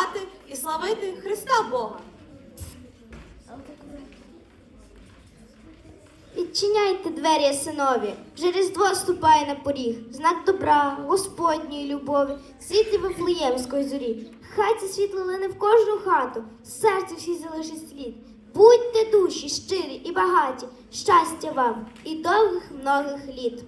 Колядувати і славити Христа Бога. Відчиняйте двері, синові, вже різдво ступає на поріг, знак добра, Господньої любові, світлі Вифлеємської зорі. Хай це світло лине в кожну хату, в серці всі залишить слід. Будьте душі, щирі і багаті, щастя вам і довгих многих літ.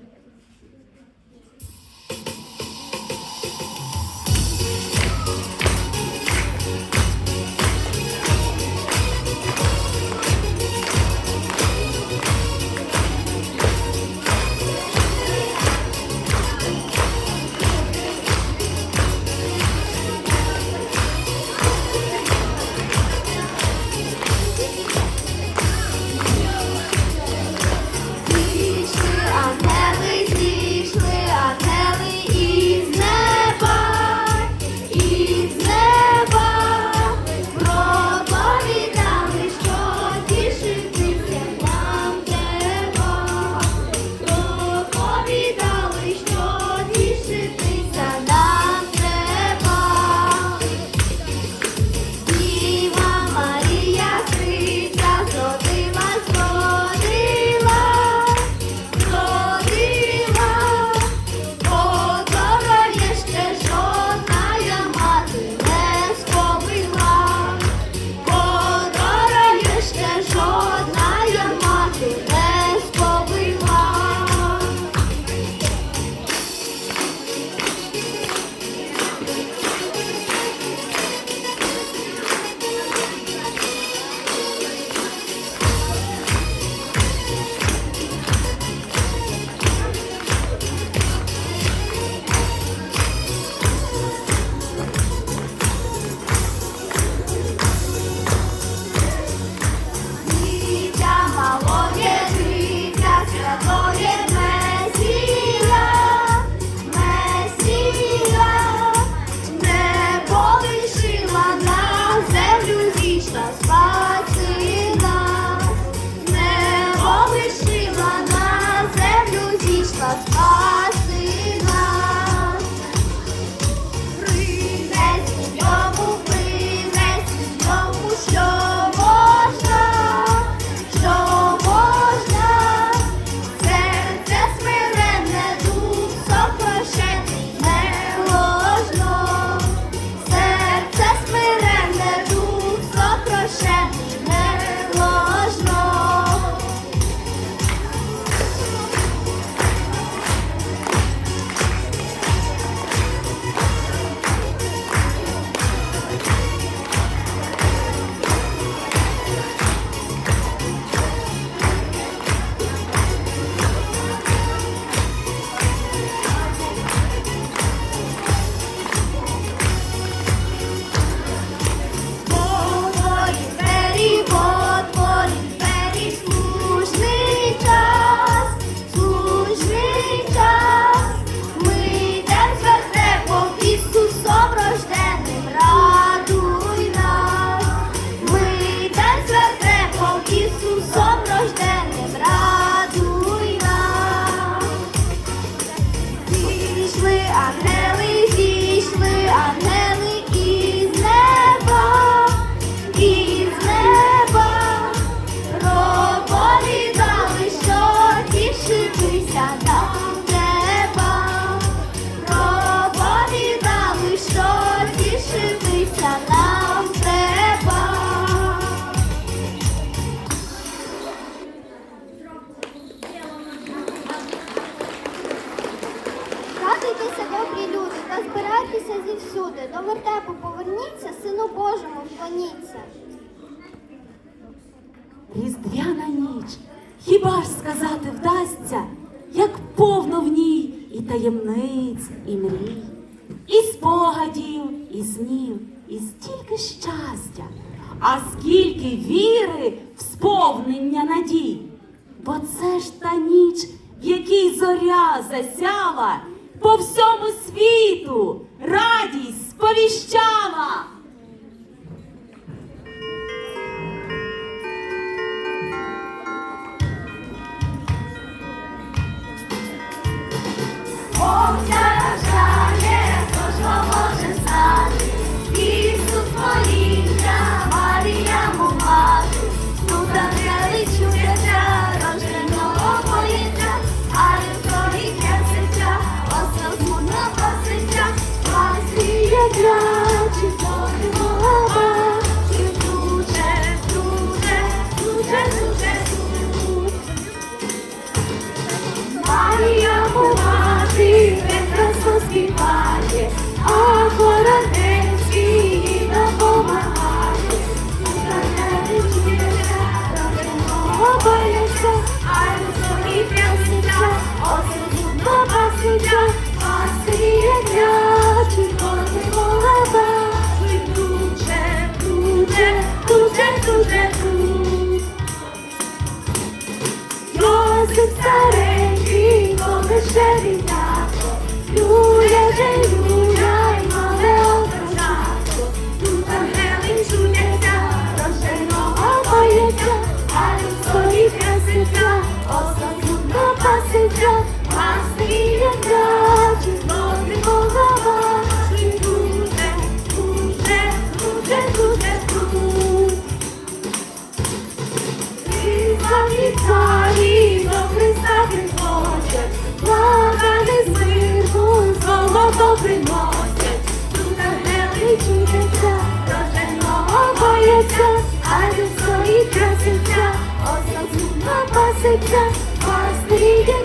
Різдвяна ніч, хіба ж сказати вдасться, як повно в ній і таємниць, і мрій, і спогадів, і снів, і стільки щастя, а скільки віри в сповнення надій. Бо це ж та ніч, в якій зоря засяла, по всьому світу радість сповіщала. said Gerçekten vazgeçtim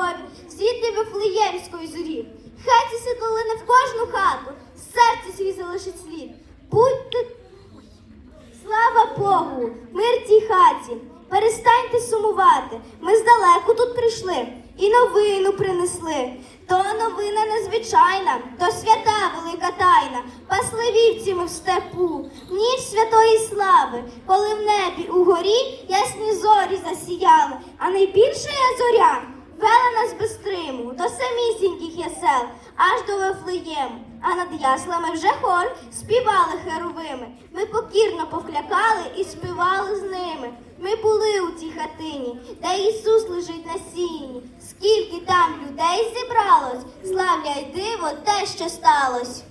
Любові, світи Вифлеємської зорі. Хай ці світлини в кожну хату, в серці свій залишить слід. Будьте Слава Богу, мир тій хаті. Перестаньте сумувати. Ми здалеку тут прийшли і новину принесли. То новина незвичайна, то свята велика тайна. Пасли вівці ми в степу, ніч святої слави, коли в небі угорі ясні зорі засіяли, а найбільша зоря вела нас без стриму до самісіньких ясел, аж до Вифлеєму. А над яслами вже хор співали херовими. Ми покірно поклякали і співали з ними. Ми були у цій хатині, де Ісус лежить на сіні. Скільки там людей зібралось, славляй диво те, що сталось.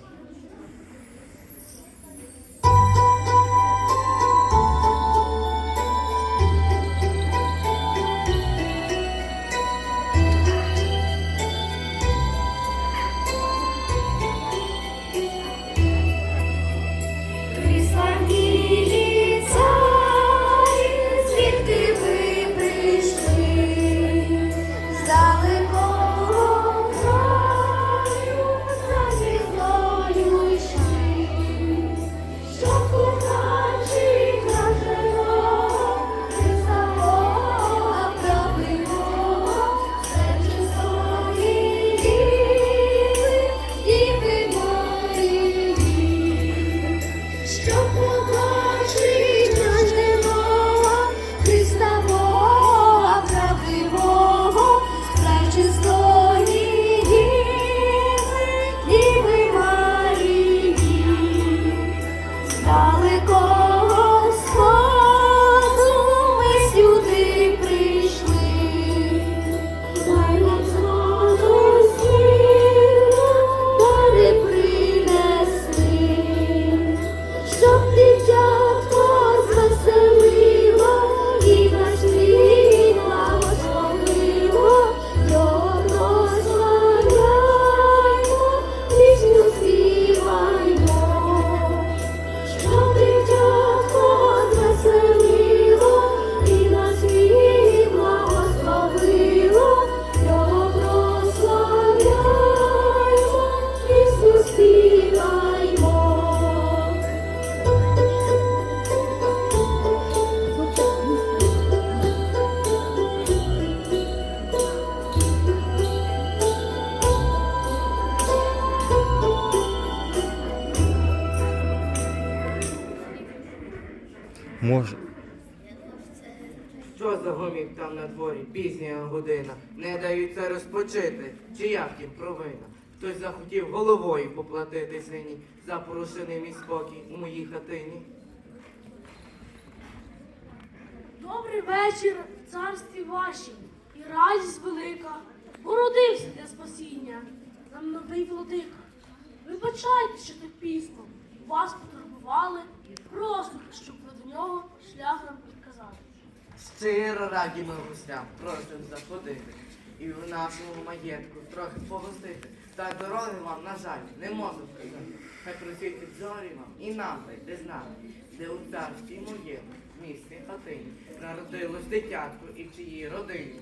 Може. Що за гомік там на дворі? Пізня година. Не даються розпочити. Чи як їм провина? Хтось захотів головою поплатити свині за порушений мій спокій у моїй хатині. Добрий вечір в царстві вашім, і радість велика, породився для спасіння, нам новий владика. Вибачайте, що так пізно, вас потурбували, просто щоб ви до нього шлях нам підказали. Щиро раді ми гостям, просимо заходити. І в нашому маєтку трохи погостити. Та дороги вам, на жаль, не можу вказати. Хай просвітить зорі вам і нам дайте знати, де у царстві моєму, в місті хатині, народилось дитятко і в чиїй родині.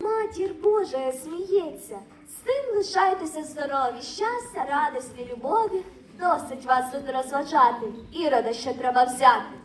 Матір Божа сміється. З тим лишайтеся здорові, щастя, радості, любові. Досить вас тут розважати. Ірода ще треба взяти.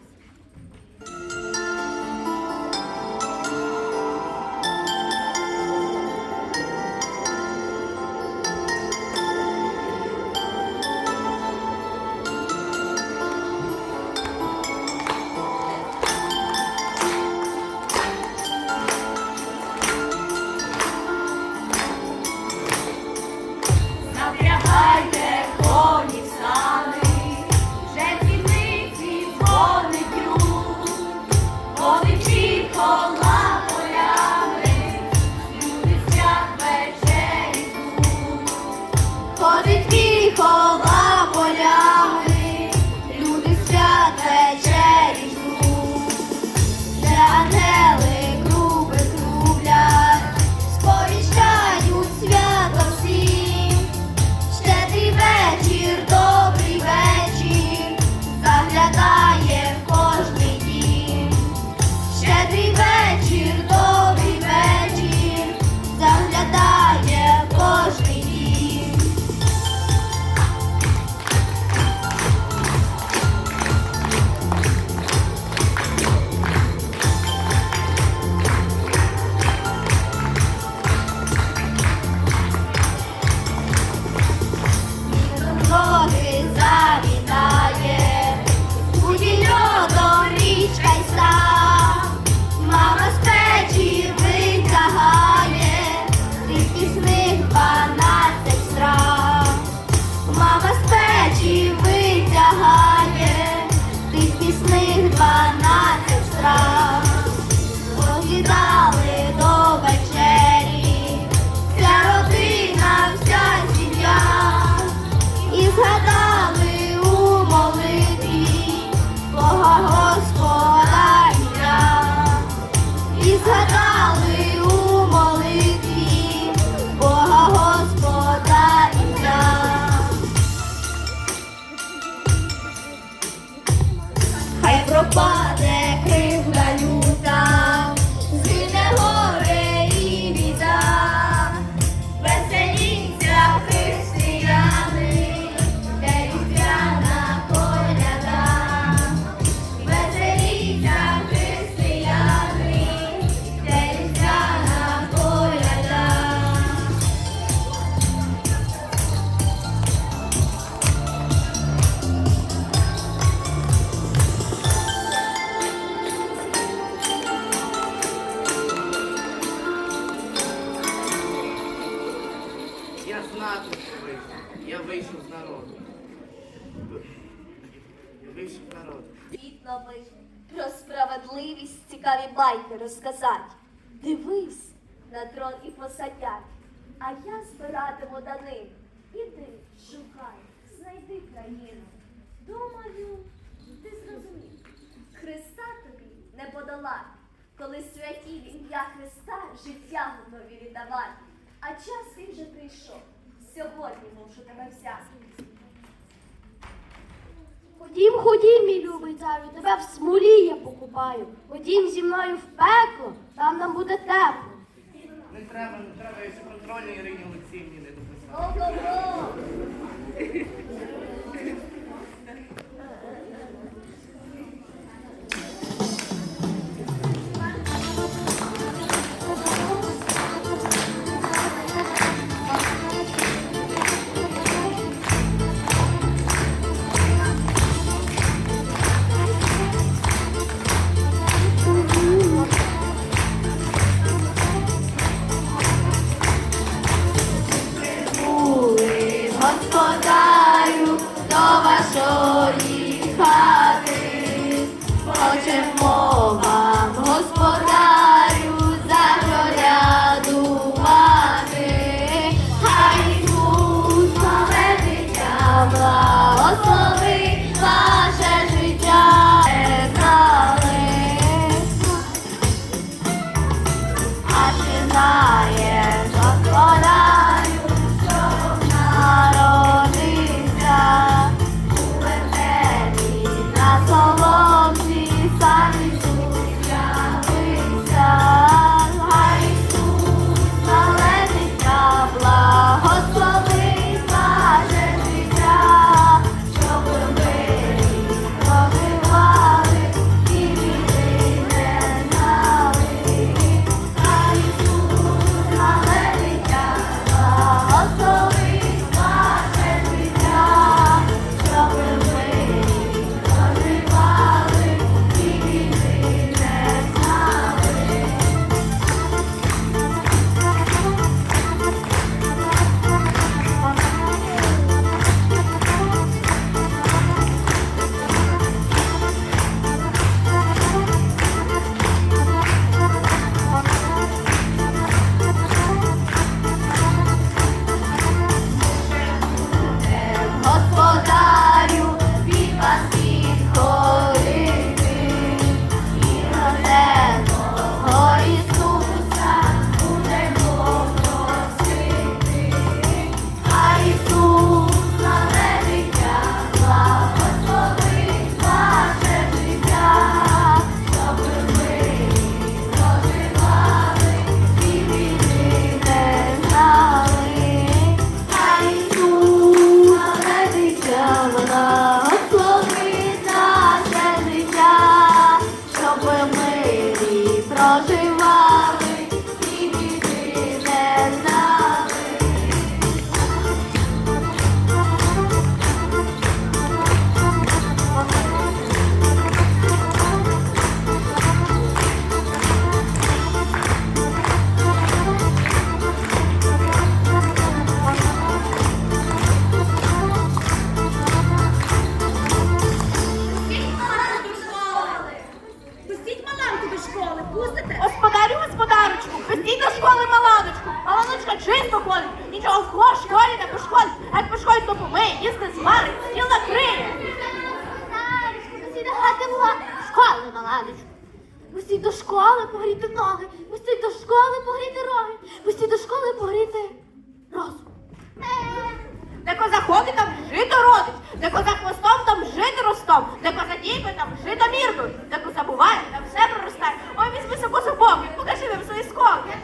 пропаде Цікаві байки розказать. Дивись, на трон і посадять, а я збиратиму данин. Іди, шукай, знайди країну. Думаю, ти зрозумів. Христа тобі не подолати, коли святі ім'я Христа життя готові віддавати. А час він вже прийшов. Сьогодні мушу тебе взяти. Ходім, ходім, мій любий царю, тебе в смолі я покупаю. Ходім зі мною в пекло, там нам буде тепло. Не треба, не треба, я ще контрольний Ірині Олексіївні не дописав. Собі і покажи нам свої скок! Я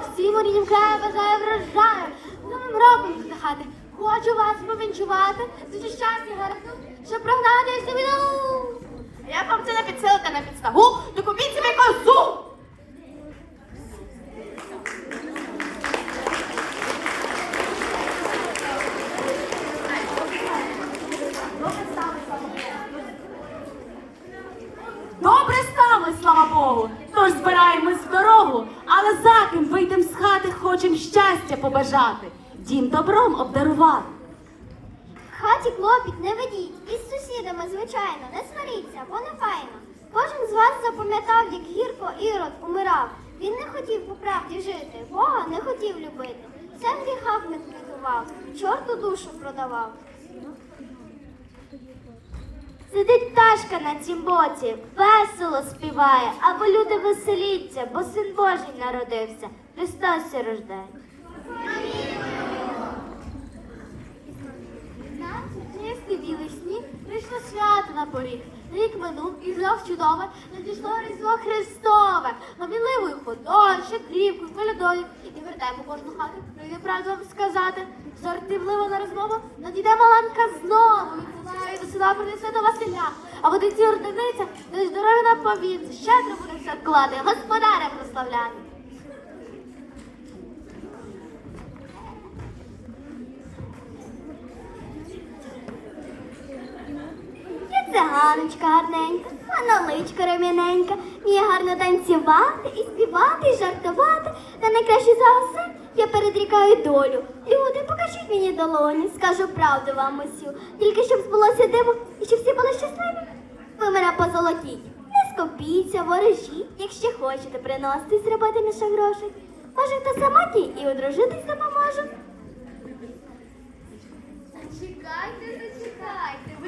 всім ріднім краю бажаю врожаю. Новим роком хати. Хочу вас повінчувати, зачищати гарду, щоб прогнати всю А Як вам це не підсилити на підставу, то купіть собі козу. Добром обдарувати. В хаті клопіт не ведіть, із сусідами, звичайно, не сваріться, бо не файно. Кожен з вас запам'ятав, як гірко Ірод умирав. Він не хотів по правді жити, Бога не хотів любити. Це в гріхах не квітував, чорту душу продавав. Сидить пташка на цім боці, весело співає, або люди веселіться, бо син Божий народився, Христос рождає. Сніг свято на поріг. Рік минув і знов чудове, надійшло Різдво Христове, гоміливою ходою, шеклівкою, колядою. І вертаємо кожну хату, прийде правду вам сказати. Жартівливо на розмову надійде маланка знову. І до села принесе до Василя. А водиці ординиця, де здоров'я на повінці, щедро буде все вклади, господаря прославляти. Циганочка гарненька, а наличка рем'яненька. Вміє гарно танцювати і співати, і жартувати. Та найкраще за все я передрікаю долю. Люди, покажіть мені долоні, скажу правду вам усю. Тільки щоб збулося диво і щоб всі були щасливі. Ви мене позолотіть. Не скопіться, ворожіть. Якщо хочете приносити зробити мішок грошей. Може, хто самотній і одружитись допоможе. Зачекайте.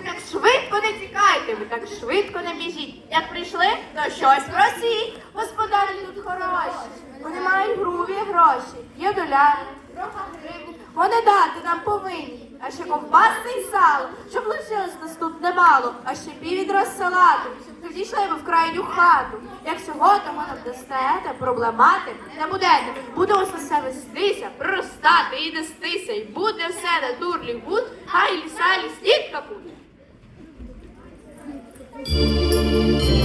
Так швидко не тікайте, ви так швидко не біжіть. Як прийшли, то щось просіть. Господарі тут хороші. Вони мають грубі гроші, є доляри, трохи гривень. Вони дати нам повинні. А ще ковбаси й сало, щоб лишилось нас тут немало, а ще піввідра салату. Тоді йшли ми в крайню хату. Як всього того нам дасте, проблемати не будете. Буде усе все вестися, проростати і нестися, і буде все на турлі гуд, хай ліса лісніть капут. Música